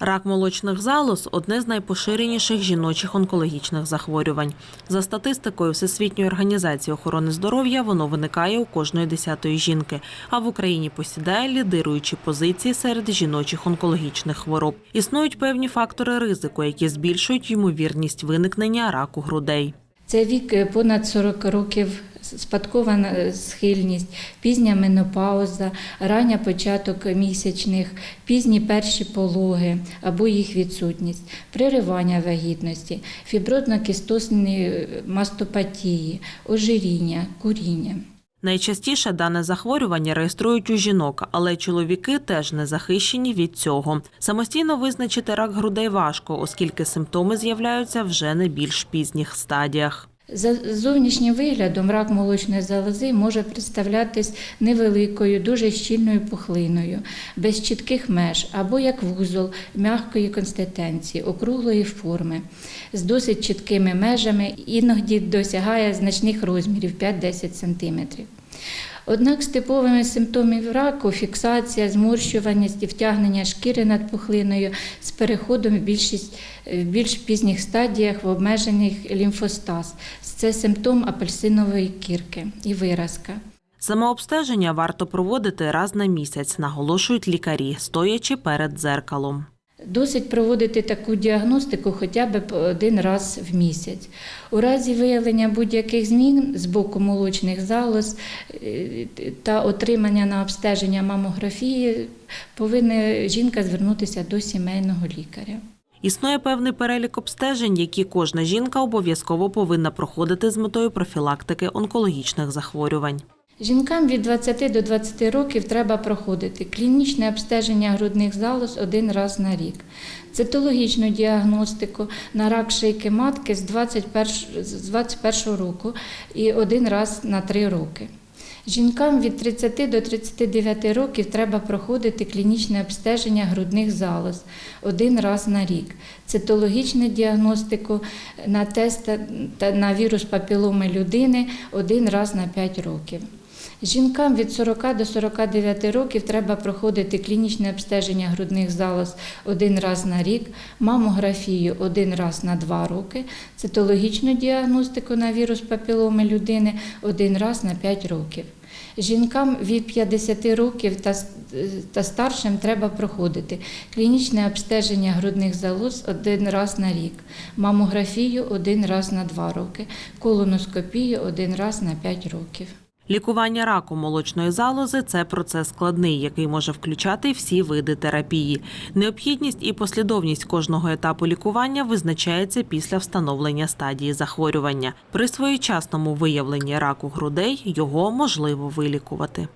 Рак молочних залоз одне з найпоширеніших жіночих онкологічних захворювань. За статистикою Всесвітньої організації охорони здоров'я, воно виникає у кожної десятої жінки, а в Україні посідає лідируючі позиції серед жіночих онкологічних хвороб. Існують певні фактори ризику, які збільшують ймовірність виникнення раку грудей. Це вік е, понад 40 років, спадкована е, схильність, пізня менопауза, рання початок місячних, пізні перші пологи або їх відсутність, приривання вагітності, фіброзно-кістозні мастопатії, ожиріння, куріння. Найчастіше дане захворювання реєструють у жінок, але чоловіки теж не захищені від цього. Самостійно визначити рак грудей важко, оскільки симптоми з'являються вже на більш пізніх стадіях. За зовнішнім виглядом рак молочної залози може представлятись невеликою, дуже щільною пухлиною, без чітких меж або як вузол м'якої консистенції, округлої форми, з досить чіткими межами, іноді досягає значних розмірів 5-10 см. Однак з типовими симптомів раку фіксація, зморщуваність і втягнення шкіри над пухлиною з переходом в, більшість, в більш пізніх стадіях в обмежених лімфостаз. Це симптом апельсинової кірки і виразка. Самообстеження варто проводити раз на місяць, наголошують лікарі, стоячи перед дзеркалом. Досить проводити таку діагностику хоча б один раз в місяць. У разі виявлення будь-яких змін з боку молочних залоз е, та отримання на обстеження мамографії повинна жінка звернутися до сімейного лікаря. Існує певний перелік обстежень, які кожна жінка обов'язково повинна проходити з метою профілактики онкологічних захворювань. Жінкам від 20 до 20 років треба проходити клінічне обстеження грудних залоз один раз на рік, цитологічну діагностику на рак шийки матки з 21, з 21 року і один раз на 3 роки. Жінкам від 30 до 39 років треба проходити клінічне обстеження грудних залоз один раз на рік, цитологічну діагностику на тест та на вірус папіломи людини один раз на 5 років. Жінкам від 40 до 49 років треба проходити клінічне обстеження грудних залоз один раз на рік, мамографію один раз на два роки, цитологічну діагностику на вірус папіломи людини один раз на 5 років. Жінкам від 50 років та, та старшим треба проходити клінічне обстеження грудних залоз один раз на рік, мамографію один раз на два роки, колоноскопію один раз на 5 років. Лікування раку молочної залози це процес складний, який може включати всі види терапії. Необхідність і послідовність кожного етапу лікування визначається після встановлення стадії захворювання. При своєчасному виявленні раку грудей його можливо вилікувати.